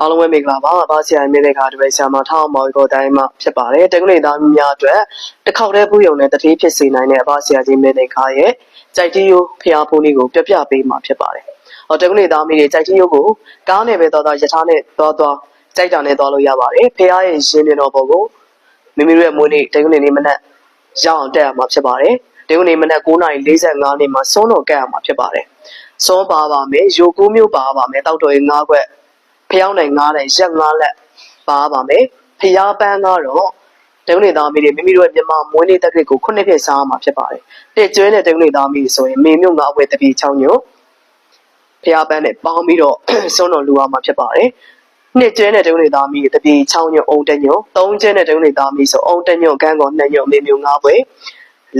အားလုံးပဲမင်္ဂလာပါ။ဘာဆရာမင်းတဲ့ခါတပည့်ဆရာမထောင်းမော်ကိုတိုင်းမှာဖြစ်ပါတယ်။တက္ကသိုလ်သားများအတွက်တစ်ခေါက်တည်းပူယုံနဲ့တတိဖြစ်စေနိုင်တဲ့အဘာဆရာကြီးမင်းတဲ့ခါရဲ့ကြိုက်တီယိုဖျားဖုန်းလေးကိုပြပြပေးမှာဖြစ်ပါတယ်။ဟောတက္ကသိုလ်သားမီးတွေကြိုက်တီယိုကိုကားနဲ့ပဲသွားသွားယထာနဲ့သွားသွားကြိုက်တာနဲ့သွားလို့ရပါတယ်။ဖျားရဲ့ရှင်းပြတော်ပုံကိုမိမိတို့ရဲ့မွေးနေ့တက္ကသိုလ်နေ့မနက်ရောက်အောင်တက်ရမှာဖြစ်ပါတယ်။တက္ကသိုလ်နေ့မနက်9:45နှစ်မှာစွန်းတော်ကက်ရမှာဖြစ်ပါတယ်။စွန်းပါပါမယ်။ရိုကိုးမျိုးပါပါမယ်။တောက်တော်ရင်၅ခွက် ဖျောင်းနိုင်ငားတဲ့ရက်ငားလက်ပါပါမယ်ဖျားပန်းကတော့တုံးနေသားမီးတွေမိမိတို့ရဲ့မြန်မာမွေးနေ့တက်ကိုခုနှစ်ပြည့်စားမှာဖြစ်ပါတယ်တစ်ကျွဲနဲ့တုံးနေသားမီးဆိုရင်မေမြို့ငါအဝဲတပီချောင်းညိုဖျားပန်းနဲ့ပေါင်းပြီးတော့စွန်းတော်လူအောင်မှာဖြစ်ပါတယ်နှစ်ကျွဲနဲ့တုံးနေသားမီးတပီချောင်းညိုအုံတက်ညိုသုံးကျွဲနဲ့တုံးနေသားမီးဆိုအုံတက်ညိုကန်းကောနှစ်ညိုမေမြို့ငါပွဲ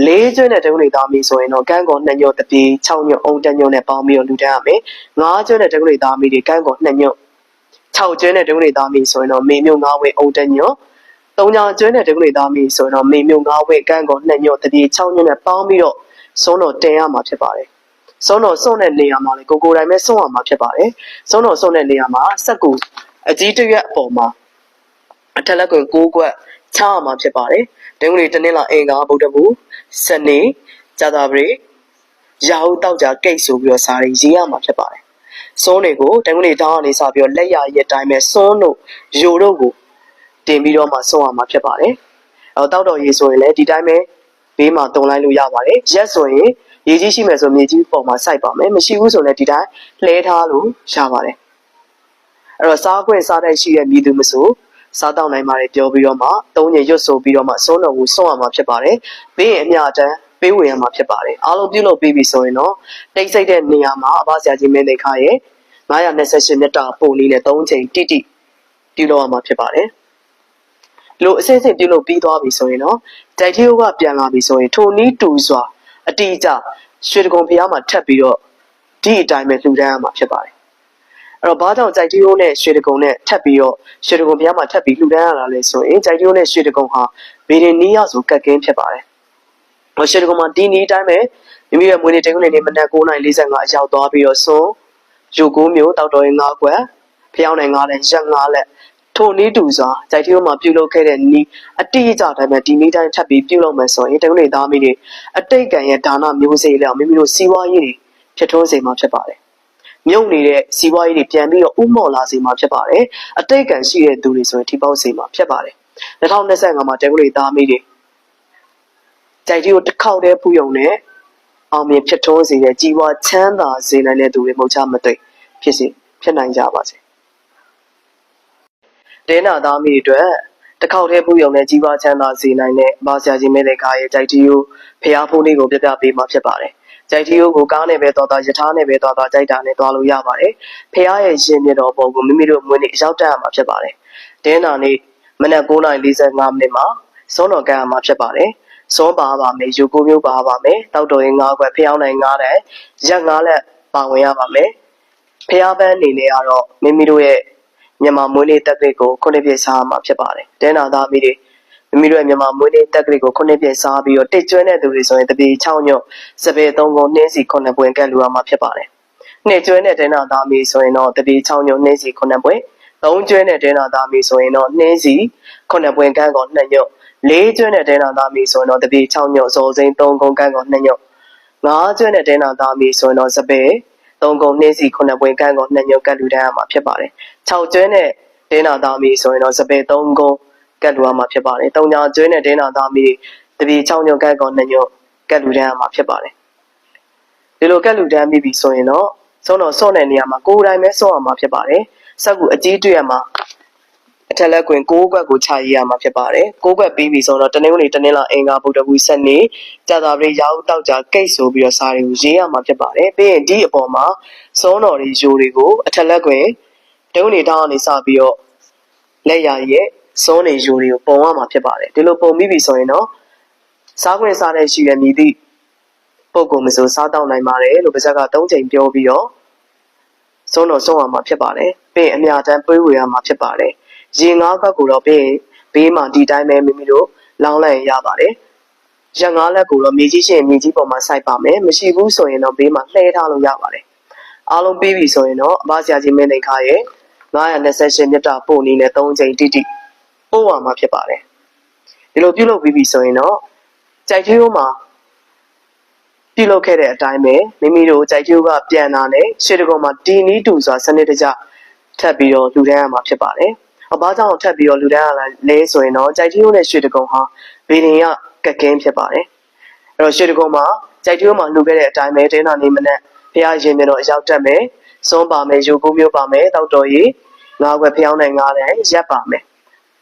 လေးကျွဲနဲ့တုံးနေသားမီးဆိုရင်တော့ကန်းကောနှစ်ညိုတပီ6ညိုအုံတက်ညိုနဲ့ပေါင်းပြီးတော့လူတန်းရမယ်ငါးကျွဲနဲ့တုံးနေသားမီးတွေကန်းကောနှစ်ညို 6ကျွဲနဲ့တုံးနေသားမီးဆိုရင်တော့မေမြို့ငါးဝဲအုံတက်ညိုသုံးညကျွဲနဲ့တုံးနေသားမီးဆိုရင်တော့မေမြို့ငါးဝဲကန်းကောနှစ်ညိုတပီ6ညိုနဲ့ပေါင်းပြီးတော့စွန်းတော်တင်ရမှာဖြစ်ပါတယ်စွန်းတော်စွန့်တဲ့နေရာမှာလေကိုကိုတိုင်းပဲစွန့်ရမှာဖြစ်ပါတယ်စွန်းတော်စွန့်တဲ့နေရာမှာစက်ကူအကြီးတစ်ရွက်အပေါ်မှာအထက်လက်ကွယ်6ကွက်ချရမှာဖြစ်ပါတယ်ဒုံးလေးတနင်္လာအင်္ဂါဗုဒ္ဓဘူးစနေဇာတာပရိရာဟုတောက်ကြကိတ်ဆိုပြီးတော့စာရီရေးရမှာဖြစ်ပါတယ် စွန်းတွေကိုတန်ခွေတောင်းကနေစပြီးတော့လက်ရရဲ့အတိုင်းပဲစွန်းတို့ယိုတို့ကိုတင်ပြီးတော့မှစွန်းရမှာဖြစ်ပါတယ်အဲတော့တောက်တော်ရေးဆိုရင်လည်းဒီတိုင်းပဲဘေးမှာတုံလိုက်လို့ရပါတယ်ရက်ဆိုရင်ရေကြီးရှိမယ်ဆိုမြေကြီးပုံမှာစိုက်ပါမယ်မရှိဘူးဆိုလည်းဒီတိုင်းလှဲထားလို့ရပါတယ်အဲ့တော့စားခွင့်စားတဲ့ရှိတဲ့မြည်သူမဆိုစားတောက်နိုင်ပါတယ်ပြောပြီးတော့မှသုံးညရွတ်ဆိုပြီးတော့မှစွန်းတော်ကိုစွန့်ရမှာဖြစ်ပါတယ်ဘေးရင်အမြအတန်း ပေးဝေရမှာဖြစ်ပါတယ်အားလုံးပြုလုပ်ပြီးပြီဆိုရင်တော့တိတ်ဆိတ်တဲ့နေရာမှာအဘဆရာကြီးမင်းနေခါရဲ့928မြတ်တာပုံလေးနဲ့3ချိန်တိတိပြုလုပ်ရမှာဖြစ်ပါတယ်လို့အစစ်အစစ်ပြုလုပ်ပြီးသွားပြီဆိုရင်တော့တိုက်ထီယိုကပြန်လာပြီဆိုရင်ထိုနီးတူစွာအတိအကျရွှေတကုံဖျားမှာထပ်ပြီးတော့ဒီအတိုင်းပဲလှူဒန်းရမှာဖြစ်ပါတယ်အဲ့တော့ဘာကြောင့်ကြိုက်တီယိုနဲ့ရွှေတကုံနဲ့ထပ်ပြီးတော့ရွှေတကုံဘုရားမှာထပ်ပြီးလှူဒန်းရတာလဲဆိုရင်ကြိုက်တီယိုနဲ့ရွှေတကုံဟာဗေဒင်နီးရဆိုကက်ကင်းဖြစ်ပါတယ်။ ရွှေတကုံမှာဒီနီးတိုင်းပဲမိမိရဲ့မွေးနေ့တက္ကသိုလ်နေ့မနက်9:45အရောက်သွားပြီးတော့စွန်းယူကိုမျိုးတောက်တော်ရင်၅ကွက်ဖျောင်းနိုင်၅လက်ရက်၅လက်ထိုနီးတူစွာကြိုက်တီယိုမှာပြုလုပ်ခဲ့တဲ့နီးအတိအကျတိုင်းပဲဒီနီးတိုင်းထပ်ပြီးပြုလုပ်မယ်ဆိုရင်တက္ကသိုလ်သားမိတွေအတိတ်ကံရဲ့ဒါနမျိုးစေ့လောက်မိမိတို့စီးပွားရေးတွေဖြစ်ထွန်းစေမှာဖြစ်ပါတယ်။မြုပ်နေတဲ့စီးပွားရေးတွေပြန်ပြီးတော့ဥမော်လာစေမှာဖြစ်ပါတယ်အတိတ်ကံရှိတဲ့သူတွေဆိုရင်ထိပေါက်စေမှာဖြစ်ပါတယ်2025မှာတက္ကသိုလ်သားမိတွေ ကြိုက်တီကိုတစ်ခေါက်တည်းပူယုံနဲ့အောင်မြင်ဖြစ်ထွန်းစေတဲ့ကြီးပွားချမ်းသာစေနိုင်တဲ့သူတွေမဟုတ်ချမသိဖြစ်စေဖြစ်နိုင်ကြပါစေဒဲနာသားမိတွေအတွက်တစ်ခေါက်တည်းပူယုံနဲ့ကြီးပွားချမ်းသာစေနိုင်တဲ့ဘာဆရာကြီးမဲတဲ့ကားရဲ့ကြိုက်တီကိုဖျားဖုန်းလေးကိုပြပြပေးမှာဖြစ်ပါတယ်ကြိုက်တီယိုကိုကားနဲ့ပဲသွားသွားယထာနဲ့ပဲသွားသွားကြိုက်တာနဲ့သွားလို့ရပါတယ်။ဖះရဲ့ရှင်ပြတော်ပုံကိုမိမိတို့မွေးနေ့ရောက်တက်ရမှာဖြစ်ပါတယ်။ဒင်းနာနေ့မနက်9:45မိနစ်မှာစွန်းတော်ကံရမှာဖြစ်ပါတယ်။ စွန်းပါပါမယ်ယူကိုမျိုးပါပါမယ်။တောက်တော်ရင်၅ခွက်ဖះနိုင်၅တဲ့ရက်၅လက်ပါဝင်ရပါမယ်။ဖះပန်းအနေနဲ့ကတော့မိမိတို့ရဲ့မြန်မာမွေးနေ့တက်တဲ့ကိုခုနှစ်ပြည့်စားရမှာဖြစ်ပါတယ်။ဒင်းနာသားမိတွေမိမိတို့ရဲ့မြန်မာမွေးနေ့တက်ကလေးကိုခုနှစ်ပြည့်စားပြီးတော့တိတ်ကျွမ်းတဲ့သူတွေဆိုရင်တပီ6ညွတ်စပယ်3ကုန်နှင်းစီ9ပွင့်ကက်လူရမှာဖြစ်ပါတယ်။နှစ်ကျွမ်းတဲ့ဒင်းနာသားမီဆိုရင်တော့တပီ6ညွတ်နှင်းစီ9ပွင့်သုံးကျွမ်းတဲ့ဒင်းနာသားမီဆိုရင်တော့နှင်းစီ9ပွင့်ကန်းကုန်2ညွတ် လေးကျွမ်းတဲ့ဒင်းနာသားမီဆိုရင်တော့တပီ6ညွတ်စောစိမ့်3ကုန်ကန်းကုန်2ညွတ်ငါးကျွမ်းတဲ့ဒင်းနာသားမီဆိုရင်တော့စပယ်3ကုန်နှင်းစီ9ပွင့်ကန်းကုန်2ညွတ်ကက်လူတန်းရမှာဖြစ်ပါတယ်။6ကျွမ်းတဲ့ဒင်းနာသားမီဆိုရင်တော့စပယ်3ကုန်ကတ်လူရမှာဖြစ်ပါတယ်။တုံညာကျွဲနဲ့ဒင်းနာသားမီတပီ6ညွန့်ကတ်ကောင်2ညွန့်ကတ်လူတန်းရမှာဖြစ်ပါတယ်။ဒီလိုကတ်လူတန်းပြီးပြီဆိုရင်တော့စုံတော့စော့တဲ့နေရာမှာကိုယ်တိုင်ပဲစော့ရမှာဖြစ်ပါတယ်။စက်ကူအကြီးတွေ့ရမှာ အထက်လက်ကွင်6ကွက်ကိုခြာရည်ရမှာဖြစ်ပါတယ်။6ကွက်ပြီးပြီဆိုတော့တနင်္ဂနွေတနင်္လာအင်္ဂါဗုဒ္ဓဘူးဆက်နေကြာသာပရိရောက်တောက်ကြကိတ်ဆိုပြီးတော့စာတွေကိုရေးရမှာဖြစ်ပါတယ်။ပြီးရင်ဒီအပေါ်မှာစုံတော်တွေယိုတွေကိုအထက်လက်ကွင်တုံးနေတောင်းအနေစပြီးတော့လက်ရရဲ့စွန်းနေယူတွေကိုပုံရမှာဖြစ်ပါတယ်ဒီလိုပုံပြီးပြီဆိုရင်တော့စားခွင့်စားတဲ့ရှိရမည်သည့်ပုံကုမဆိုစားတောက်နိုင်ပါတယ်လို့ပါဇက်က၃ချိန်ပြောပြီးတော့စွန်းတော်စွန်းရမှာဖြစ်ပါတယ်ပြီးအမြတမ်းပွေးဝေရမှာဖြစ်ပါတယ် ရေငါးဘက်ကိုတော့ပြီးဘေးမှာဒီတိုင်းပဲမိမိတို့လောင်းလိုက်ရပါတယ်ရငါးလက်ကိုတော့မြေကြီးရှင်မြေကြီးပေါ်မှာစိုက်ပါမယ်မရှိဘူးဆိုရင်တော့ဘေးမှာလှဲထားလို့ရပါတယ်အားလုံးပြီးပြီဆိုရင်တော့အဘဆရာကြီးမင်းသိခါရဲ့928မြတ်တာပို့နည်းနဲ့3ချိန်တိတိပို့ရမှာဖြစ်ပါတယ်ဒီလိုပြုလုပ်ပြီးပြီဆိုရင်တော့ကြိုက်သေးဦးမှာပြုလုပ်ခဲ့တဲ့အတိုင်းပဲမိမိတို့ကြိုက်သေးဦးကပြန်လာနဲ့ရှေ့တကုံမှာတီနီးတူစွာစနစ်တကျထပ်ပြီးတော့လူတန်းရမှာဖြစ်ပါတယ် အဘာကြောင့်ထပ်ပြီးတော့လူတန်းရလာလဲဆိုရင်တော့ကြိုက်သေးဦးနဲ့ရှေ့တကုံဟာဗီဒင်ရကက်ကင်းဖြစ်ပါတယ်အဲ့တော့ရှေ့တကုံမှာကြိုက်သေးဦးမှာလူခဲ့တဲ့အတိုင်းပဲတင်းနာနေမနဲ့ဖះရင်မြတော့ရောက်တက်မယ်စွန်းပါမယ်ယူကိုမျိုးပါမယ်တောက်တော်ရီငါးခွက်ဖျောင်းနိုင်ငါးတယ်ရက်ပါမယ်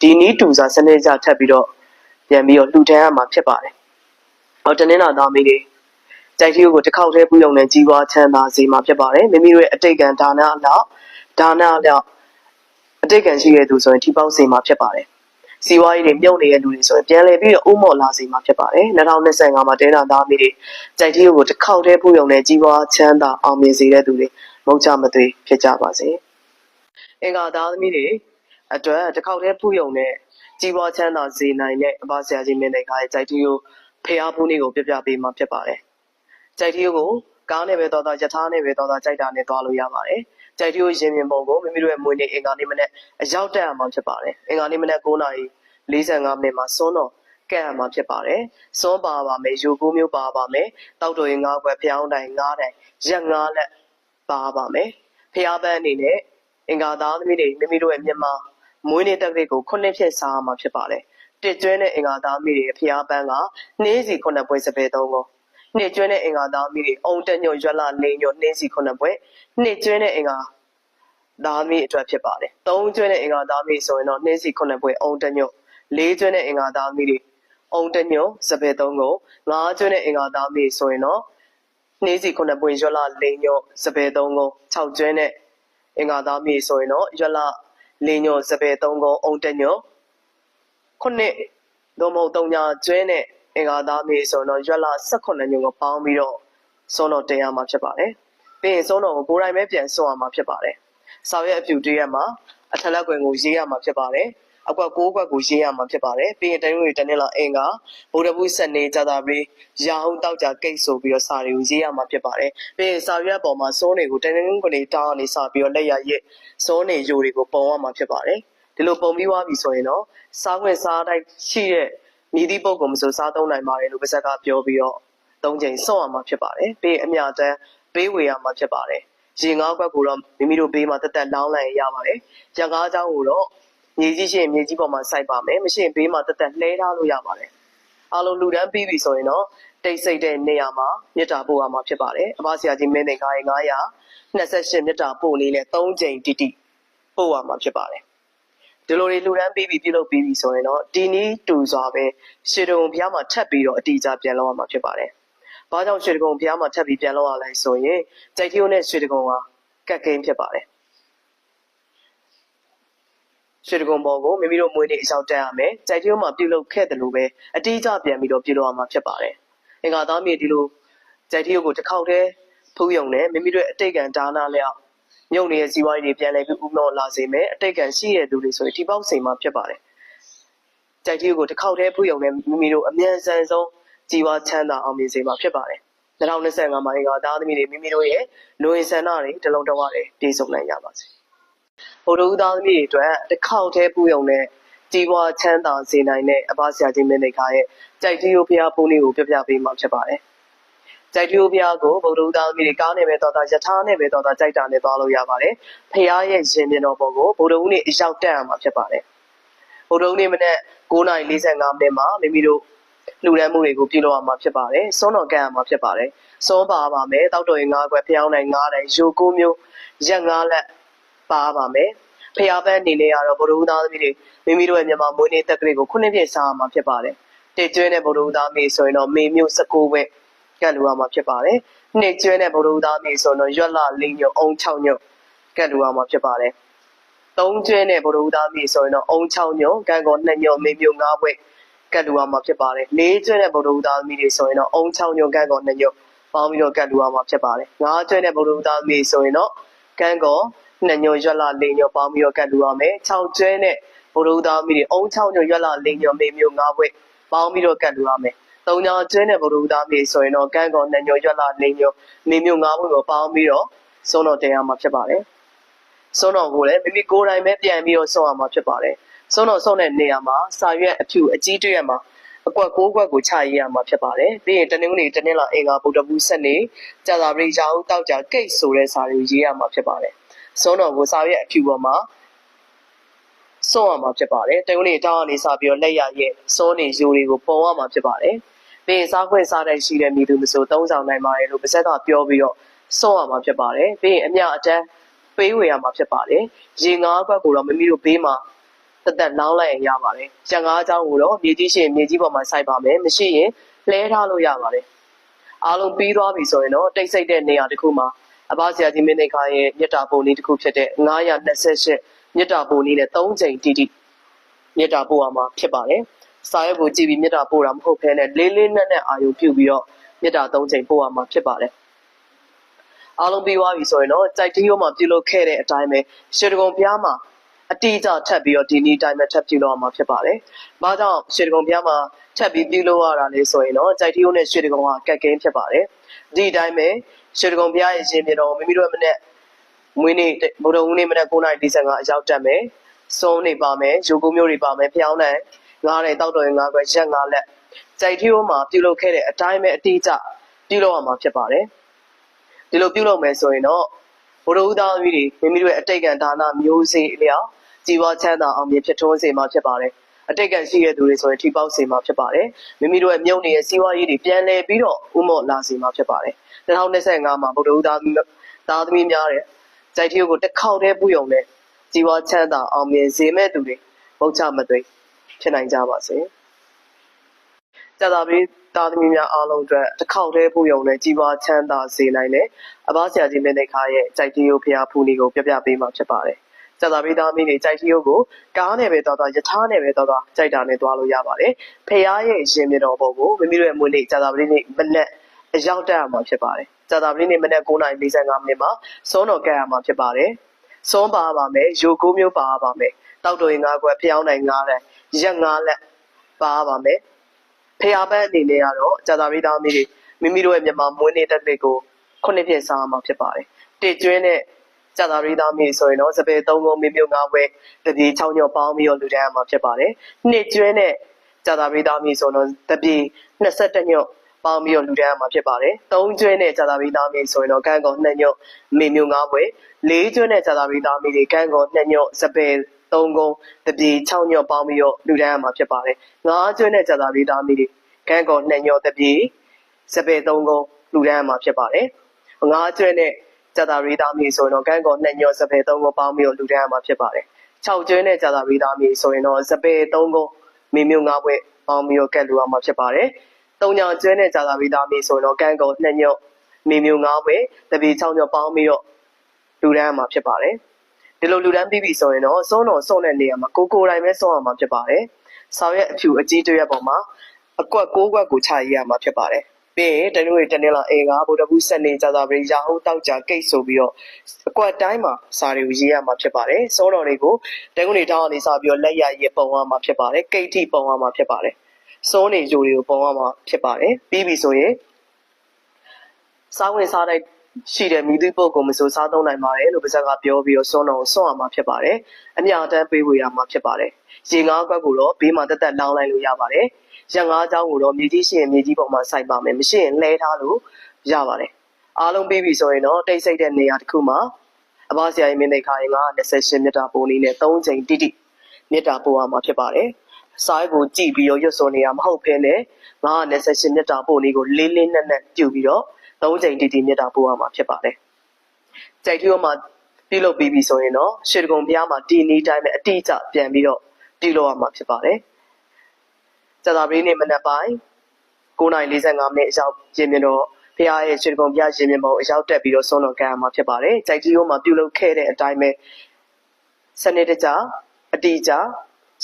ဒီနီးတူစာစနစ်ကြထပ်ပြီးတော့ပြန်ပြီးတော့လှူဒန်းရမှာဖြစ်ပါတယ်။ဟောတနင်္လာသားမီးတွေကြိုက်တီကိုတစ်ခေါက်တည်းပူယုံနဲ့ကြီးပွားချမ်းသာစေမှာဖြစ်ပါတယ်။မိမိတို့ရဲ့အတိတ်ကံဒါနအလောက်ဒါနအလောက် အတိတ်ကံရှိတဲ့သူဆိုရင်ထိပေါက်စေမှာဖြစ်ပါတယ်။စီဝါရေးတွေမြုပ်နေတဲ့လူတွေဆိုရင်ပြန်လည်ပြီးတော့ဥမော့လာစေမှာဖြစ်ပါတယ်။2025မှာတင်းနာသားမီးတွေကြိုက်တီကိုတစ်ခေါက်တည်းပူယုံနဲ့ကြီးပွားချမ်းသာအောင်မြင်စေတဲ့သူတွေမဟုတ်ကြမသွေဖြစ်ကြပါစေ။အင်္ဂါသားသမီးတွေအတွက်တစ်ခေါက်တည်းပူယုံနဲ့ကြီးပွားချမ်းသာစေနိုင်တဲ့အဘဆရာကြီးမင်းတွေကရဲ့ကြိုက်တီကိုဖျားဖူးနည်းကိုပြပြပေးမှာဖြစ်ပါတယ်။ကြိုက်တီကိုကားနဲ့ပဲတော်တော်ယထာနဲ့ပဲတော်တော်ကြိုက်တာနဲ့သွားလို့ရပါတယ်။ ကြိုက်တီကိုရင်မြင်ပုံကိုမိမိတို့ရဲ့မွေးနေ့အင်္ဂါနေ့မနေ့အရောက်တက်ရမှာဖြစ်ပါတယ်။အင်္ဂါနေ့မနေ့9:45မိနစ်မှာစွန်းတော်ကဲ့ရမှာဖြစ်ပါတယ်။စွန်းပါပါမယ်၊ယူကိုမျိုးပါပါမယ်။တောက်တော်ရင်ငါးခွက်ဖျောင်းတိုင်ငါးတိုင်ရက်ငါးလက်ပါပါမယ်။ဖျားပန်းအနေနဲ့အင်္ဂါသားသမီးတွေမိမိတို့ရဲ့မြန်မာမွေးနေ့တက်ကလေးကိုခုနှစ်ဖြည့်စားရမှာဖြစ်ပါတယ်။တစ်ကျွဲနဲ့အင်္ဂါသားမိတွေဖျားပန်းကနှင်းစီခုနှစ်ပွဲစပယ်သုံးကို နှစ်ကျွဲနဲ့အင်္ဂါသားမိတွေအုံတက်ညွတ်ရွက်လာနေညွတ်နှင်းစီခုနှစ်ပွဲနှစ်ကျွဲနဲ့အင်္ဂါသားမိအတွက်ဖြစ်ပါတယ်။သုံးကျွဲနဲ့အင်္ဂါသားမိဆိုရင်တော့နှင်းစီခုနှစ်ပွဲအုံတက်ညွတ်လေးကျွဲနဲ့အင်္ဂါသားမိတွေအုံတက်ညွတ်စပယ်သုံးကိုငါးကျွဲနဲ့အင်္ဂါသားမိဆိုရင်တော့နှင်းစီခုနှစ်ပွဲရွက်လာလေးညွတ်စပယ်သုံးကို၆ကျွဲနဲ့အင်္ဂါသားမိဆိုရင်တော့ရွက်လာလင်းညောစပယ်သုံးကုန်းအုံတညောခုနှစ်သို့မဟုတ်တုံညာကျွဲနဲ့ အင်္ဂါသားမေဆိုတော့ရွက်လာ18ညုံကိုပေါင်းပြီးတော့စွန်းတော်တင်ရမှာဖြစ်ပါတယ်။ပြီးရင်စွန်းတော်ကိုကိုယ်တိုင်ပဲပြန်စွန်းရမှာဖြစ်ပါတယ်။ဆောက်ရဲ့အဖြူတရမှာအထက်လက်ကွယ်ကိုရေးရမှာဖြစ်ပါတယ်။အကွက်6ကွက်ကိုရေးရမှာဖြစ်ပါတယ်။ပြီးရင်တနင်္ဂနွေတနင်္လာအင်္ဂါဗုဒ္ဓဘုဆက်နေကြတာပြီးရာဟုတောက်ကြကိတ်ဆိုပြီးတော့စာတွေကိုရေးရမှာဖြစ်ပါတယ်။ပြီးရင်စာရွက်ပေါ်မှာစွန်းတွေကိုတနင်္ဂနွေတောင်းအနေစပြီးတော့လက်ရရစ်စွန်းနေယူတွေကိုပုံရမှာဖြစ်ပါတယ်။ဒီလိုပုံပြီးသွားပြီဆိုရင်တော့စားခွင့်စားတိုင်းရှိတဲ့ မြည်သည့်ပုံကမဆိုစားသုံးနိုင်ပါတယ်လို့ပါဇက်ကပြောပြီးတော့သုံးချိန်စွန့်ရမှာဖြစ်ပါတယ်။ပြီးအမြတမ်းပေးဝေရမှာဖြစ်ပါတယ်။ရေငါးဘက်ကိုတော့မိမိတို့ဘေးမှာတက်တက်လောင်းလိုက်ရပါတယ်။ရငါးချောင်းကိုတော့မြေကြီးရှိရင်မြေကြီးပေါ်မှာစိုက်ပါမယ်။မရှိရင်ဘေးမှာတက်တက်လှဲထားလို့ရပါတယ်။အားလုံးလူတန်းပြီးပြီဆိုရင်တော့တိတ်ဆိတ်တဲ့နေရာမှာမြစ်တာပို့ရမှာဖြစ်ပါတယ်။အဘဆရာကြီးမင်းသိန်းကားရဲ့928မြစ်တာပို့လေးနဲ့3ချိန်တိတိပို့ရမှာဖြစ်ပါတယ်။ ဒီလိုတွေလှူဒန်းပြီးပြီပြုလုပ်ပြီးပြီဆိုရင်တော့ဒီနီးတူစွာပဲရှေတုံဘုရားမှာထပ်ပြီးတော့အတီးကြပြန်လောက်ရမှာဖြစ်ပါတယ်။ဘာကြောင့်ရှေတုံဘုရားမှာထပ်ပြီးပြန်လောက်ရလဲဆိုရင်ကြိုက်တီယိုနဲ့ရှေတုံကကတ်ကိန်းဖြစ်ပါတယ်။ရှေတုံဘောကိုမိမိတို့မွေးနေ့အရောက်တက်ရမယ်။ကြိုက်တီယိုမှာပြုလုပ်ခဲ့တယ်လို့ပဲအတီးကြပြန်ပြီးတော့ပြုလုပ်ရမှာဖြစ်ပါတယ်။အင်္ဂါသားမြေဒီလိုကြိုက်တီယိုကိုတစ်ခေါက်တည်းဖူးယုံနဲ့မိမိတို့အတိတ်ကံဒါနလျောက် မြုပ်နေတဲ့ဇီဝတွေပြန်လည်ပြီးဥမောလာစေမယ်အတိတ်ကံရှိတဲ့လူတွေဆိုရင်ဒီပေါက်စိန်မှာဖြစ်ပါတယ်ကြိုက်တီကိုတစ်ခေါက်တည်းဖူးယုံနဲ့မိမိတို့အမြန်ဆန်ဆုံးဇီဝချမ်းသာအောင်မြင်စေမှာဖြစ်ပါတယ်2025မှာကသားသမီးတွေမိမိတို့ရဲ့လူဝင်ဆန္ဒတွေတလုံးတဝတွေပြည့်စုံနိုင်ကြပါစေဘုဒ္ဓဦးသားသမီးတွေအတွက်တစ်ခေါက်တည်းဖူးယုံနဲ့ကြီးပွားချမ်းသာစေနိုင်တဲ့အဘဆရာကြီးမင်းတွေခါရဲ့ကြိုက်တီကိုဖျားဖူးလေးကိုပြပြပေးမှာဖြစ်ပါတယ် ကြိုက်တီယိုဘုရားကိုဗုဒ္ဓဦးသားသမီးတွေကားနဲ့ပဲတော်တာယထာနဲ့ပဲတော်တာကြိုက်တာနဲ့သွားလို့ရပါတယ်။ဖရားရဲ့ရှင်ပြန်တော်ပေါ်ကိုဗုဒ္ဓဦးနေ့အရောက်တက်ရမှာဖြစ်ပါတယ်။ဗုဒ္ဓဦးနေ့မနေ့9:45မိနစ်မှာမိမိတို့လူရန်မှုတွေကိုပြုလုပ်ရမှာဖြစ်ပါတယ်။စွန်းတော်ကံရမှာဖြစ်ပါတယ်။စွန်းပါပါမယ်။တောက်တော်ရင်၅ခွက်ဖျောင်းနိုင်၅တိုင်ယူကိုမျိုးရက်၅လက်ပါပါမယ်။ဖျားပန်းအနေနဲ့ကတော့ဗုဒ္ဓဦးသားသမီးတွေမိမိတို့ရဲ့မြန်မာမွေးနေ့တက်ကလေးကိုခုနှစ်ပြည့်စားရမှာဖြစ်ပါတယ်။တေကျွဲနဲ့ဗုဒ္ဓဦးသားမိဆိုရင်တော့မေမျိုး19ဝက် ကတ်လူရမှာဖြစ်ပါတယ်။နှစ်ကျွဲနဲ့ဗုဒ္ဓဦးသားမိဆိုတော့ရွက်လာလေးညုံအုံ6ညုံကတ်လူရမှာဖြစ်ပါတယ်။သုံးကျွဲနဲ့ဗုဒ္ဓဦးသားမိဆိုရင်တော့အုံ6ညုံကံကော2ညုံမေမျိုး9ဝက်ကတ်လူရမှာဖြစ်ပါတယ်။လေးကျွဲနဲ့ဗုဒ္ဓဦးသားမိတွေဆိုရင်တော့အုံ6ညုံကံကော2ညုံပေါင်းပြီးတော့ကတ်လူရမှာဖြစ်ပါတယ်။ငါးကျွဲနဲ့ဗုဒ္ဓဦးသားမိဆိုရင်တော့ကံကော2ညုံရွက်လာလေးညုံပေါင်းပြီးတော့ကတ်လူရမယ်။6ကျွဲနဲ့ဗုဒ္ဓဦးသားမိတွေအုံ6ညုံရွက်လာလေးညုံမေမျိုး9ဝက်ပေါင်းပြီးတော့ကတ်လူရမယ်။ သုံးညာကျွဲနဲ့ဗုဒ္ဓဦးသားမြေဆိုရင်တော့ကန်းကောင်နှညောရွက်လာနေညောနေမျိုးငါးဘုံကိုပေါင်းပြီးတော့စုံတော်တင်ရမှာဖြစ်ပါတယ်စွန်းတော်ကိုလည်းမိမိကိုယ်တိုင်ပဲပြန်ပြီးတော့စွန့်ရမှာဖြစ်ပါတယ်စွန်းတော်စွန့်တဲ့နေရာမှာစာရွက်အဖြူအကြီးတရက်မှာအကွက်ကိုးကွက်ကိုချရေးရမှာဖြစ်ပါတယ်ပြီးရင်တနင်္ဂနွေတနင်္လာအင်္ဂါဗုဒ္ဓဘူးဆက်နေကြာသာပရိယာဟုတောက်ကြကိတ်ဆိုတဲ့စာတွေရေးရမှာဖြစ်ပါတယ်စွန်းတော်ကိုစာရွက်အဖြူပေါ်မှာစွန့်ရမှာဖြစ်ပါတယ်တနင်္ဂနွေတောင်းအနေစပြီးတော့လက်ရရဲ့စွန်းနေယူတွေကိုပုံရမှာဖြစ်ပါတယ် ပြီးရင်စားခွင့်စားတဲ့ရှိတဲ့မိသူမဆိုသုံးဆောင်နိုင်ပါတယ်လို့ပါဇက်ကပြောပြီးတော့စွန့်ရမှာဖြစ်ပါတယ်ပြီးရင်အမြအတန်းပေးဝေရမှာဖြစ်ပါတယ်ရေငါးဘက်ကိုတော့မိမိတို့ဘေးမှာတက်တက်လောင်းလိုက်ရင်ရပါတယ်။ကြံငါးအကြောင်းကိုတော့မြေကြီးရှိရင်မြေကြီးပေါ်မှာစိုက်ပါမယ်။မရှိရင်လဲထားလို့ရပါတယ်။အားလုံးပြီးသွားပြီဆိုရင်တော့တိတ်ဆိတ်တဲ့နေရာတစ်ခုမှာအဘဆရာကြီးမင်းသိခါရဲ့မြတ်တာပုံလေးတစ်ခုဖြစ်တဲ့928မြတ်တာပုံလေးနဲ့3ချိန်တိတိမြတ်တာပို့ရမှာဖြစ်ပါတယ်။ စာရွက်ကိုကြည့်ပြီးမြတ်တာပို့တာမဟုတ်ဘဲနဲ့လေးလေးနက်နက်အာရုံပြုပြီးတော့မြတ်တာ3ချိန်ပို့ရမှာဖြစ်ပါတယ်။အားလုံးပြီးသွားပြီဆိုရင်တော့ကြိုက်တီးရောမှာပြုလုပ်ခဲ့တဲ့အတိုင်းပဲရှေတကုံပြားမှာအတိအကျထပ်ပြီးတော့ဒီနေ့တိုင်းပဲထပ်ပြုလုပ်အောင်မှာဖြစ်ပါတယ်။ဘာကြောင့်ရှေတကုံပြားမှာထပ်ပြီးပြုလုပ်ရတာလဲဆိုရင်တော့ကြိုက်တီးရောနဲ့ရှေတကုံကကက်ကင်းဖြစ်ပါတယ်။ဒီအတိုင်းပဲရှေတကုံပြားရဲ့ရှင်ပြတော့မိမိတို့ရဲ့မနေ့မွေးနေ့ဗုဒ္ဓဦးနေ့မနေ့9:45အရောက်တက်မယ်။စုံးနေပါမယ်။ယူကူမျိုးတွေပါမယ်။ဖျောင်းနဲ့ ငားတဲ့တောက်တော်ရင်ငားခွဲရက်ငားလက်ကြိုက်ထီးဟိုးမှာပြုလုပ်ခဲ့တဲ့အတိုင်းပဲအတိအကျပြုလုပ်ရမှာဖြစ်ပါတယ်ဒီလိုပြုလုပ်မယ်ဆိုရင်တော့ဘုရုသားသမီးတွေမိမိတို့ရဲ့အတိတ်ကံဒါနမျိုးစေ့အလျောက်ကြည်ဝါချမ်းသာအောင်မြင်ဖြစ်ထွန်းစေမှာဖြစ်ပါတယ်အတိတ်ကရှိတဲ့သူတွေဆိုရင်ထိပေါက်စေမှာဖြစ်ပါတယ်။မိမိတို့ရဲ့မြုံနေတဲ့စီးပွားရေးတွေပြန်လည်ပြီးတော့ဥမော့လာစေမှာဖြစ်ပါတယ်။2025မှာဗုဒ္ဓဦးသားသားသမီးများတဲ့ကြိုက်ထီးကိုတစ်ခေါက်တည်းပူယုံနဲ့ជីវချမ်းသာအောင်မြင်စေမဲ့သူတွေမဟုတ်ချမသွေး ဖြစ်နိုင်ကြပါစေကြာသာပြီးသားသမီးများအားလုံးအတွက်တစ်ခေါက်တည်းပူယုံနဲ့ကြီးပွားချမ်းသာစေနိုင်တဲ့အဘဆရာကြီးမင်းနေခါရဲ့ကြိုက်တီယိုဖျားဖူးလေးကိုပြပြပေးမှာဖြစ်ပါတယ်။ကြာသာပြီးသားသမီးတွေကြိုက်တီယိုကိုကားနဲ့ပဲသွားသွားယထာနဲ့ပဲသွားသွားကြိုက်တာနဲ့သွားလို့ရပါတယ်။ဖျားရဲ့ရှင်မြေတော်ဘုံကိုမိမိတို့ရဲ့မွေးနေ့ကြာသာပြီးနေ့မနက်အရောက်တက်ရမှာဖြစ်ပါတယ်။ကြာသာပြီးနေ့မနက်9:45မိနစ်မှာစောတော်ကက်ရမှာဖြစ်ပါတယ်။စောပါပါမယ်။ယိုကိုမျိုးပါပါမယ်။တောက်တော်ရင်ငါးခွက်ဖျောင်းနိုင်ငါးတဲ့ ရက်ငါးလက်ပါပါမယ်။ဖျားပန်းအနေနဲ့ကတော့ကြာသာရိသားမီးတွေမိမိတို့ရဲ့မြန်မာမွေးနေ့တက်လေးကိုခုနှစ်ပြည့်စားမှာဖြစ်ပါတယ်။တေကျွင်းတဲ့ကြာသာရိသားမီးဆိုရင်တော့စပယ်သုံးကုန်မိမျိုးငါးပွဲတပြေ6ညော့ပေါင်းပြီးတော့လူတန်းရမှာဖြစ်ပါတယ်။နှစ်ကျွင်းတဲ့ကြာသာရိသားမီးဆိုတော့တပြေ22ညော့ပေါင်းပြီးတော့လူတန်းရမှာဖြစ်ပါတယ်။သုံးကျွင်းတဲ့ကြာသာရိသားမီးဆိုရင်တော့ကန်းကောင်2ညော့မိမျိုးငါးပွဲလေးကျွင်းတဲ့ကြာသာရိသားမီးတွေကန်းကောင်2ညော့စပယ် သုံးကုန်းတပြေ6ညော့ပေါင်းပြီးတော့လူတန်းရမှာဖြစ်ပါတယ်။ငါးကျွန်းနဲ့ကြာသာလေးသားမီးတွေကန်းကော2ညော့တပြေစပယ်သုံးကုန်းလူတန်းရမှာဖြစ်ပါတယ်။ငါးကျွန်းနဲ့ကြာသာလေးသားမီးဆိုရင်တော့ကန်းကော2ညော့စပယ်သုံးကုန်းပေါင်းပြီးတော့လူတန်းရမှာဖြစ်ပါတယ်။6ကျွန်းနဲ့ကြာသာလေးသားမီးဆိုရင်တော့စပယ်သုံးကုန်းမိမျိုးငါးပွဲပေါင်းပြီးတော့ကတ်လူရမှာဖြစ်ပါတယ်။တုံညာကျွန်းနဲ့ကြာသာလေးသားမီးဆိုရင်တော့ကန်းကော2ညော့မိမျိုးငါးပွဲတပြေ6ညော့ပေါင်းပြီးတော့လူတန်းရမှာဖြစ်ပါတယ်။ ဒီလိုလူတန်းပြီးပြီဆိုရင်တော့စုံတော်စုံတဲ့နေရာမှာကိုကိုတိုင်းပဲစုံရမှာဖြစ်ပါတယ်။ဆောင်းရဲ့အဖြူအကြီးတရက်ပေါ်မှာအကွက်ကိုးကွက်ကိုချရေးရမှာဖြစ်ပါတယ်။ပြီးရင်တနင်္ဂနွေတနင်္လာအေကဗုဒ္ဓဘူးဆက်နေကြတာပဲရာဟုတောက်ကြကိတ်ဆိုပြီးတော့အကွက်တိုင်းမှာစာတွေကိုရေးရမှာဖြစ်ပါတယ်။စုံတော်တွေကိုတနင်္ဂနွေတောင်းအနေစပြီးတော့လက်ရရေးပုံရမှာဖြစ်ပါတယ်။ကိတ်ထိပုံရမှာဖြစ်ပါတယ်။စုံနေကြိုတွေကိုပုံရမှာဖြစ်ပါတယ်။ပြီးပြီဆိုရင်စားဝင်စားတဲ့ ရှိတဲ့မိသူပုဂ္ဂိုလ်မဆိုစားသုံးနိုင်ပါတယ်လို့ပါဇက်ကပြောပြီးတော့စွန်းတော်ကိုစွန့်အောင်မှာဖြစ်ပါတယ်။အမြအတမ်းပေးဝေရမှာဖြစ်ပါတယ်။ရေငါးကွက်ကိုတော့ဘေးမှာတက်တက်လောင်းလိုက်လို့ရပါတယ်။ရငါးချောင်းကိုတော့မြေကြီးရှိရင်မြေကြီးပေါ်မှာစိုက်ပါမယ်။မရှိရင်လှဲထားလို့ရပါတယ်။အားလုံးပြီးပြီဆိုရင်တော့တိတ်ဆိတ်တဲ့နေရာတစ်ခုမှာအဘဆရာကြီးမင်းသိခါရင်က28မြတ်တာပုံလေးနဲ့3ချိန်တိတိမြတ်တာပို့ရမှာဖြစ်ပါတယ်။စာရိုက်ကိုကြည့်ပြီးတော့ရွတ်ဆိုနေရမဟုတ်ဘဲနဲ့928မြတ်တာပုံလေးကိုလေးလေးနက်နက်ပြုတ်ပြီးတော့ သုံးချိန်တီတီမြတ်တာပို့ရမှာဖြစ်ပါတယ်။ကြိုက်ထီရောမှာပြုလုပ်ပြီးပြီဆိုရင်တော့ရှေတကုံဘုရားမှာဒီနေ့တိုင်းပဲအတိအကျပြန်ပြီးတော့ပြုလုပ်ရမှာဖြစ်ပါတယ်။ကျသာပရိနေ့မနက်ပိုင်း9:45မိနစ်အရောက်ရင်မြင်တော့ဘုရားရဲ့ရှေတကုံဘုရားရင်မြင်ပုံအရောက်တက်ပြီးတော့ဆုံးတော်ကံရမှာဖြစ်ပါတယ်။ကြိုက်ထီရောမှာပြုလုပ်ခဲ့တဲ့အတိုင်းပဲစနစ်တကျအတိအကျ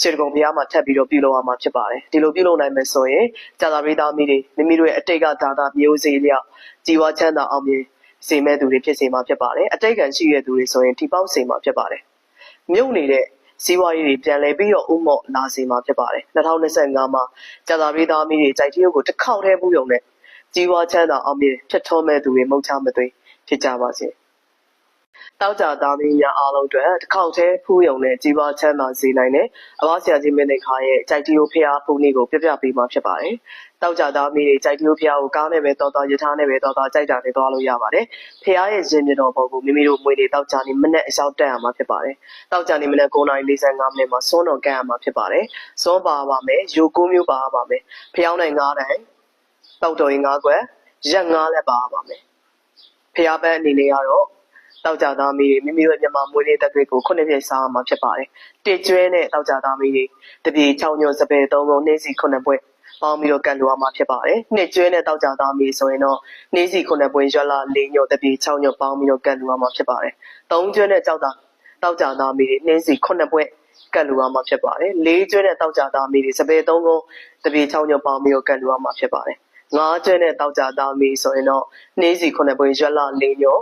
ရှေတကုံဘုရားမှာထပ်ပြီးတော့ပြုလုပ်ရမှာဖြစ်ပါတယ်ဒီလိုပြုလုပ်နိုင်မယ်ဆိုရင်ကြာသာရိသားမိတွေမိမိတို့ရဲ့အတိတ်ကဒါသာမျိုးစေ့လျောက်ជីဝချမ်းသာအောင်မြင်စေမဲ့သူတွေဖြစ်စေမှာဖြစ်ပါတယ်အတိတ်ကံရှိတဲ့သူတွေဆိုရင်ထိပေါက်စေမှာဖြစ်ပါတယ်မြုပ်နေတဲ့စီးပွားရေးတွေပြန်လည်ပြီးတော့ဥမော့လာစေမှာဖြစ်ပါတယ်2025မှာကြာသာရိသားမိတွေကြိုက်တရုပ်ကိုတစ်ခေါက်တည်းပူယုံနဲ့ជីဝချမ်းသာအောင်မြင်ဖြစ်ထွန်းမဲ့သူတွေမုတ်ချမသွေးဖြစ်ကြပါစေ တောက်ကြသားမီးများအားလုံးအတွက်တစ်ခေါက်တည်းဖူးယုံနဲ့ကြီးပွားချမ်းသာစေနိုင်တဲ့အဘဆရာကြီးမင်းနေခါရဲ့ကြိုက်တီယိုဖျားဖူးနည်းကိုပြပြပေးမှာဖြစ်ပါတယ်။တောက်ကြသားမီးတွေကြိုက်တီယိုဖျားကိုကားနဲ့ပဲတော်တော်ရထားနဲ့ပဲတော်တော်ကြိုက်တာနဲ့သွားလို့ရပါတယ်။ဖျားရဲ့ရင်မြေတော်ပေါ်ကိုမိမိတို့မွေးနေတောက်ကြနေမနဲ့အလျှောက်တက်ရမှာဖြစ်ပါတယ်။တောက်ကြနေမနဲ့9:45မိနစ်မှာစွန်းတော်ကန့်ရမှာဖြစ်ပါတယ်။စွန်းပါပါမယ်။ယူကိုမျိုးပါပါမယ်။ဖျောင်းနိုင်9တိုင်တောက်တော်ရင်9ခွက်ရက်9လည်းပါပါမယ်။ဖျားပန်းအနေနဲ့ကတော့ တောက်ကြသားမီးတွေမိမိတို့မြန်မာမွေးနေ့တက်တွေကိုခုနှစ်ပြည့်စားအောင်မှာဖြစ်ပါတယ်။တေကျွဲနဲ့တောက်ကြသားမီးတွေတပြေ6ညွန့်စပယ်3လုံးနှင်းစီခုနှစ်ပွဲပေါင်းပြီးတော့ကန်လိုရမှာဖြစ်ပါတယ်။နှစ်ကျွဲနဲ့တောက်ကြသားမီးဆိုရင်တော့နှင်းစီခုနှစ်ပွဲရွက်လာ၄ညွန့်တပြေ6ညွန့်ပေါင်းပြီးတော့ကန်လိုရမှာဖြစ်ပါတယ်။သုံးကျွဲနဲ့ကြောက်တာတောက်ကြသားမီးတွေနှင်းစီခုနှစ်ပွဲကတ်လူရမှာဖြစ်ပါတယ်။လေးကျွဲနဲ့တောက်ကြသားမီးတွေစပယ်သုံးကုန်းတပြေ6ညွန့်ပေါင်းပြီးတော့ကတ်လူရမှာဖြစ်ပါတယ်။ငါးကျွဲနဲ့တောက်ကြသားမီးဆိုရင်တော့နှင်းစီခုနှစ်ပွဲရွက်လာ၄ညွန့်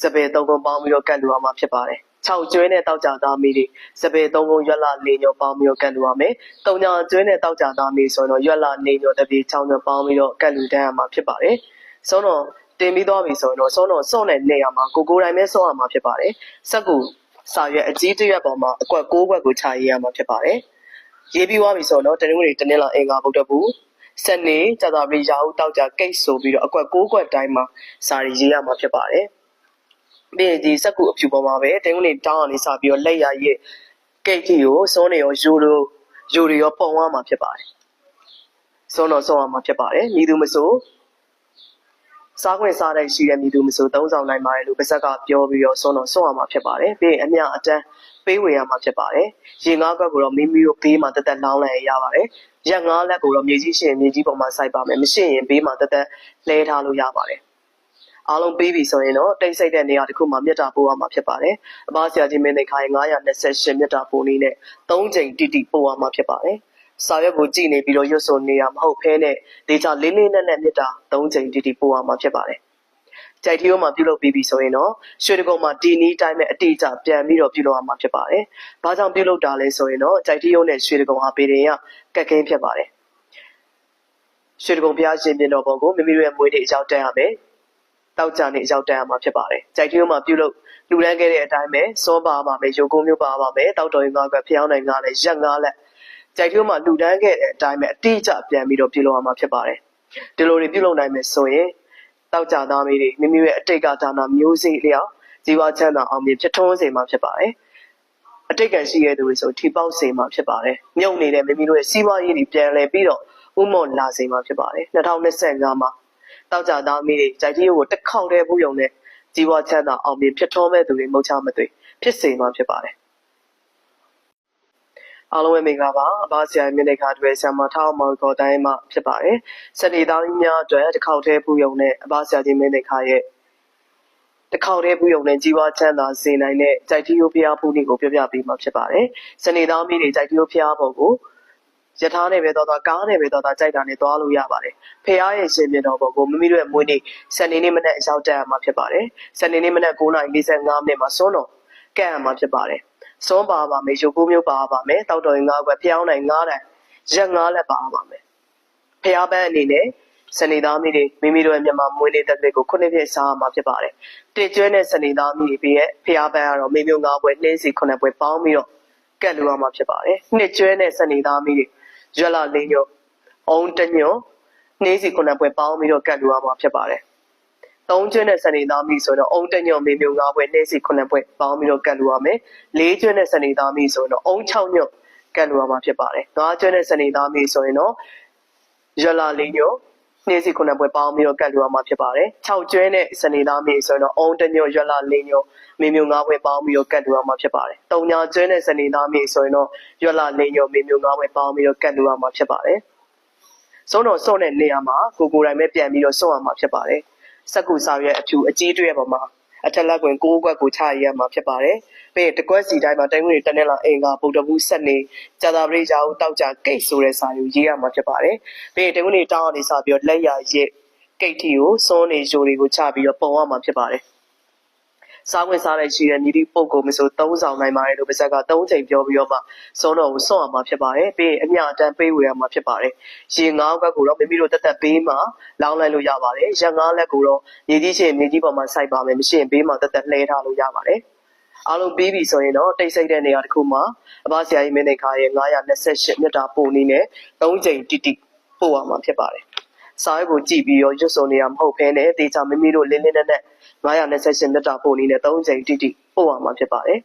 စပယ်သုံးကုန်းပေါင်းပြီးတော့ကတ်လူရမှာဖြစ်ပါတယ်။6ကျွဲနဲ့တောက်ကြသားမီးတွေစပယ်သုံးကုန်းရွက်လာ၄ညွန့်ပေါင်းပြီးတော့ကတ်လူရမယ်။တုံညာကျွဲနဲ့တောက်ကြသားမီးဆိုရင်တော့ရွက်လာ၄ညွန့်တပြေ6ညွန့်ပေါင်းပြီးတော့ကတ်လူတန်းရမှာဖြစ်ပါတယ်။ဆုံးတော့တင်ပြီးသွားပြီဆိုရင်တော့ဆုံးတော့စော့တဲ့နေရာမှာကိုကိုယ်တိုင်ပဲစော့ရမှာဖြစ်ပါတယ်။စက်ကူစာရွက်အကြီးတစ်ရွက်ပေါ်မှာအကွက်6ကွက်ကိုခြာရေးရမှာဖြစ်ပါတယ်။ရေးပြီးသွားပြီဆိုတော့တနင်္ဂနွေတနင်္လာအင်္ဂါဗုဒ္ဓဘူးစနေကြာသပတေးရာဟုတောက်ကြကိတ်ဆိုပြီးတော့အကွက်6ကွက်တိုင်းမှာစာရီရေးရမှာဖြစ်ပါတယ်။ ပြီးရင်ဒီစက်ကူအဖြူပေါ်မှာပဲတနင်္ဂနွေတောင်းအောင်လေးစပြီးတော့လက်ရရဲ့ကိတ်ကြီးကိုစုံးနေရောယူလိုယူတွေရောပုံရမှာဖြစ်ပါတယ်။စုံးတော့စုံရမှာဖြစ်ပါတယ်။ညီသူမဆိုစားခွင့်စားတဲ့ရှိတဲ့မိသူမဆိုသုံးဆောင်နိုင်ပါတယ်လို့ပါဇက်ကပြောပြီးတော့ဆုံးတော့ဆုံးရမှာဖြစ်ပါတယ်ပြီးရင်အမြအတန်းပေးဝေရမှာဖြစ်ပါတယ်ရေငါးကွက်ကိုတော့မိမိတို့ဘေးမှာတက်တက်လောင်းလိုက်ရပါတယ်ရက်ငါးလက်ကိုတော့မြေကြီးရှိရင်မြေကြီးပေါ်မှာစိုက်ပါမယ်မရှိရင်ဘေးမှာတက်တက်လဲထားလို့ရပါတယ် အားလုံးပြီးပြီဆိုရင်တော့တိတ်ဆိတ်တဲ့နေရာတစ်ခုမှာမြတ်တာပို့ရမှာဖြစ်ပါတယ်အမဆရာကြီးမင်းသိခိုင်928မြတ်တာပို့နည်းနဲ့3ချိန်တိတိပို့ရမှာဖြစ်ပါတယ်စာရွက်ကိုကြည့်နေပြီးတော့ရွတ်ဆိုနေရမဟုတ်ဖဲနဲ့ဒေတာလေးလေးနက်နက်မြစ်တာ၃ချိန်တီတီပို့ရမှာဖြစ်ပါတယ်။ကြိုက်တီယိုမှာပြုလုပ်ပြီးပြီဆိုရင်တော့ရွှေတကုံမှာဒီနီးတိုင်းမဲ့အတိအကျပြန်ပြီးတော့ပြုလုပ်ရမှာဖြစ်ပါတယ်။ဘာကြောင့်ပြုလုပ်တာလဲဆိုရင်တော့ကြိုက်တီယိုနဲ့ရွှေတကုံဟာပေရင်ရကက်ကင်းဖြစ်ပါတယ်။ရွှေတကုံဘုရားရှင်ပြင်တော်ပုံကိုမိမိတို့ရဲ့မွေးနေ့အရောက်တက်ရမယ်။ တောက်ကြနေ့အရောက်တက်ရမှာဖြစ်ပါတယ်။ကြိုက်တီယိုမှာပြုလုပ်လူရန်ခဲ့တဲ့အတိုင်းပဲစောပါပါမယ်ရုပ်ကုန်းမျိုးပါပါမယ်တောက်တော်ရင်ငါကဖျောင်းနိုင်ငါလည်းရက်ငါလည်းကြိုက်ထိုးမှာလူတန်းခဲ့တဲ့အတိုင်းပဲအတိအကျပြန်ပြီးတော့ပြုလုပ်ရမှာဖြစ်ပါတယ်ဒီလိုတွေပြုလုပ်နိုင်မယ်ဆိုရင်တောက်ကြသားမီးတွေမိမိရဲ့အတိတ်ကဒါနာမျိုးစိလျောက်ဇီဝချမ်းသာအောင်မြင်ဖြစ်ထွန်းစေမှာဖြစ်ပါတယ်အတိတ်ကရှိရတဲ့သူတွေဆိုထိပေါက်စေမှာဖြစ်ပါတယ်မြုပ်နေတဲ့မိမိတို့ရဲ့စီးပွားရေးတွေပြန်လည်ပြီးတော့ဥမော်လာစေမှာဖြစ်ပါတယ်2025မှာ တောက်ကြသားမီးတွေကြိုက်ကြီးကိုတစ်ခေါက်တည်းဘူးယုံနဲ့ဇီဝချမ်းသာအောင်မြင်ဖြစ်ထွန်းမဲ့သူတွေမဟုတ်ချမသွေဖြစ်စေမှာဖြစ်ပါတယ်အားလုံးပဲမင်္ဂလာပါအဘဆရာမြင့်တဲ့ခါတွေဆရာမထောက်မော်ကောတိုင်းမှာဖြစ်ပါတယ်စနေသားကြီးများအတွက်တစ်ခေါက်တည်းပူယုံနဲ့အဘဆရာကြီးမြင့်တဲ့ခါရဲ့တစ်ခေါက်တည်းပူယုံနဲ့ကြီးပွားချမ်းသာစေနိုင်တဲ့ကြိုက်တီယိုဖျားပူနည်းကိုပြပြပေးမှာဖြစ်ပါတယ်စနေသားမီးတွေကြိုက်တီယိုဖျားပုံကို ယထာနဲ့ပဲတော့တာကားနဲ့ပဲတော့တာကြိုက်တာနဲ့သွားလို့ရပါတယ်ဖះရဲ့ရှင်ပြတော်ပုံကိုမိမိတို့ရဲ့မွေးနေ့စနေနေ့မနက်အရောက်တက်ရမှာဖြစ်ပါတယ်စနေနေ့မနက်9:45မိနစ်မှာစွန်းတော်ကန့်ရမှာဖြစ်ပါတယ်စွန်းပါပါမယ်ရုပ်ကိုမျိုးပါပါမယ်တောက်တော်ရင်ငါးခွက်ဖျောင်းနိုင်ငါးတိုင်ရက်ငါးလက်ပါပါမယ်ဖျားပန်းအနေနဲ့စနေသားမိတွေမိမိတို့ရဲ့မြန်မာမွေးနေ့တက်တွေကိုခုနှစ်ပြည့်စားမှာဖြစ်ပါတယ်တည်ကျွဲနဲ့စနေသားမိတွေပြည့်ရဲ့ဖျားပန်းကတော့မိမျိုးငါးပွဲနှင်းစီခုနှစ်ပွဲပေါင်းပြီးတော့ကတ်လူရမှာဖြစ်ပါတယ်နှစ်ကျွဲနဲ့စနေသားမိတွေ ရွက်လာလေးညို့အုံတညို့နှင်းစီခုနှစ်ပွဲပေါင်းပြီးတော့ကတ်လူရမှာဖြစ်ပါတယ်သုံးကျွန်းနဲ့စနေသားမိဆိုတော့အုံတညုံမေမျိုး၅ပွဲနှင်းစီ9ပွဲပေါင်းပြီးတော့ကတ်လူရမယ်။လေးကျွန်းနဲ့စနေသားမိဆိုရင်တော့အုံ6ညုံကတ်လူရမှာဖြစ်ပါတယ်။ငါးကျွန်းနဲ့စနေသားမိဆိုရင်တော့ရလာလေးညုံ နှင်းစီ9ပွဲပေါင်းပြီးတော့ကတ်လူရမှာဖြစ်ပါတယ်။6ကျွန်းနဲ့စနေသားမိဆိုရင်တော့အုံတညုံရလာလေးညုံမေမျိုး၅ပွဲပေါင်းပြီးတော့ကတ်လူရမှာဖြစ်ပါတယ်။တုံညာကျွန်းနဲ့စနေသားမိဆိုရင်တော့ရလာလေးညုံမေမျိုး၅ပွဲပေါင်းပြီးတော့ကတ်လူရမှာဖြစ်ပါတယ်။ဆုံးတော့စွန့်တဲ့နေရာမှာကိုကိုယ်တိုင်ပဲပြန်ပြီးတော့စွန့်ရမှာဖြစ်ပါတယ်။စက်ကူဆောင်ရဲ့အဖြူအကြီးတွေပေါ်မှာ အထက်လက်ကွင်6ကွက်ကိုချရရမှာဖြစ်ပါတယ်။ပြီးရင်တကွက်စီတိုင်းမှာတိုင်းဝင်တနေ့လာအင်္ဂါဗုဒ္ဓဘူးဆက်နေကြာသာပရိယာဟုတောက်ကြကိတ်ဆိုတဲ့စာယူရေးရမှာဖြစ်ပါတယ်။ပြီးရင်တိုင်းဝင်တောင်းအောင်နေစပြီးတော့လက်ရရစ်ကိတ်တီကိုစွန်းနေဂျိုတွေကိုချပြီးတော့ပုံရမှာဖြစ်ပါတယ်။ စားဝင်စားလိုက်ရှိတဲ့မြည်သည့်ပုံကိုမဆိုသုံးဆောင်နိုင်ပါတယ်လို့ပါဇက်က၃ချိန်ပြောပြီးတော့မှစောတော်ကိုစွန့်အောင်မှာဖြစ်ပါတယ်ပြီးရင်အမျှအတန်းပေးဝေရမှာဖြစ်ပါတယ်ရေငါးဘက်ကိုတော့မိမိတို့တက်တက်ဘေးမှာလောင်းလိုက်လို့ရပါတယ်ရငါးလက်ကိုတော့မြေကြီးချင်းမြေကြီးပေါ်မှာစိုက်ပါမယ်မရှိရင်ဘေးမှာတက်တက်လှဲထားလို့ရပါတယ်အားလုံးပြီးပြီဆိုရင်တော့တိတ်ဆိတ်တဲ့နေရာတစ်ခုမှာအဘဆရာကြီးမင်းနေခါရဲ့928မြတ်တာပုံနည်းနဲ့၃ချိန်တိတိပို့ရမှာဖြစ်ပါတယ်စာရွက်ကိုကြည့်ပြီးရောရွတ်စုံနေရမဟုတ်ဘဲနဲ့တေချာမိမိတို့လင်းလင်းနဲ့နဲ့ 928မြတ်တာပုံနည်းနဲ့၃ချိန်တိတိပို့ရမှာဖြစ်ပါတယ်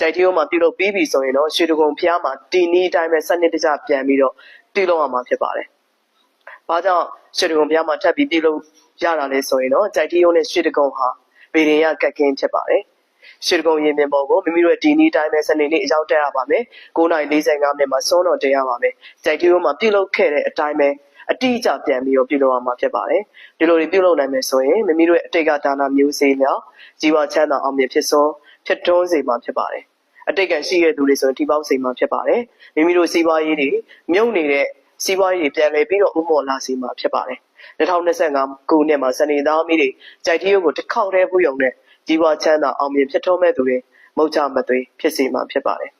ကြိုက်တီယိုမှာပြုလုပ်ပြီးပြီဆိုရင်တော့ရွှေတကုံဖျားမှာတီနီးအတိုင်းပဲစနစ်တကျပြန်ပြီးတော့ပြုလုပ်ရမှာဖြစ်ပါတယ်။ဘာကြောင့်ရွှေတကုံဖျားမှာထပ်ပြီးပြုလုပ်ရတာလဲဆိုရင်တော့ကြိုက်တီယိုနဲ့ရွှေတကုံဟာဗီရင်ရကက်ကင်းဖြစ်ပါတယ်။ရွှေတကုံရင်မြင်ပေါ်ကိုမိမိတို့တီနီးအတိုင်းပဲစနေနေ့အရောက်တက်ရပါမယ်။9:45မိနစ်မှာစောတော်တက်ရပါမယ်။ကြိုက်တီယိုမှာပြုလုပ်ခဲ့တဲ့အတိုင်းပဲ အတိအကျပြန်ပြီးတော့ပြုလုပ်ရမှာဖြစ်ပါတယ်ဒီလိုတွေပြုလုပ်နိုင်မယ်ဆိုရင်မိမိတို့ရဲ့အတိတ်ကဒါနမျိုးစေ့များဇီဝချမ်းသာအောင်မြင်ဖြစ်စွန်းဖြစ်ထွန်းစေမှာဖြစ်ပါတယ်အတိတ်ကရှိခဲ့သူတွေဆိုရင်ထိပေါင်းစေမှာဖြစ်ပါတယ်မိမိတို့စီးပွားရေးတွေမြုပ်နေတဲ့စီးပွားရေးပြန်လည်ပြီးတော့ဥမော်လာစေမှာဖြစ်ပါတယ်2025ခုနှစ်မှာစနေသားမိတွေကြိုက်တီးရုပ်ကိုတစ်ခေါက်တည်းဖူးယုံနဲ့ဇီဝချမ်းသာအောင်မြင်ဖြစ်ထွန်းမဲ့သူတွေမုတ်ချမသွေးဖြစ်စေမှာဖြစ်ပါတယ်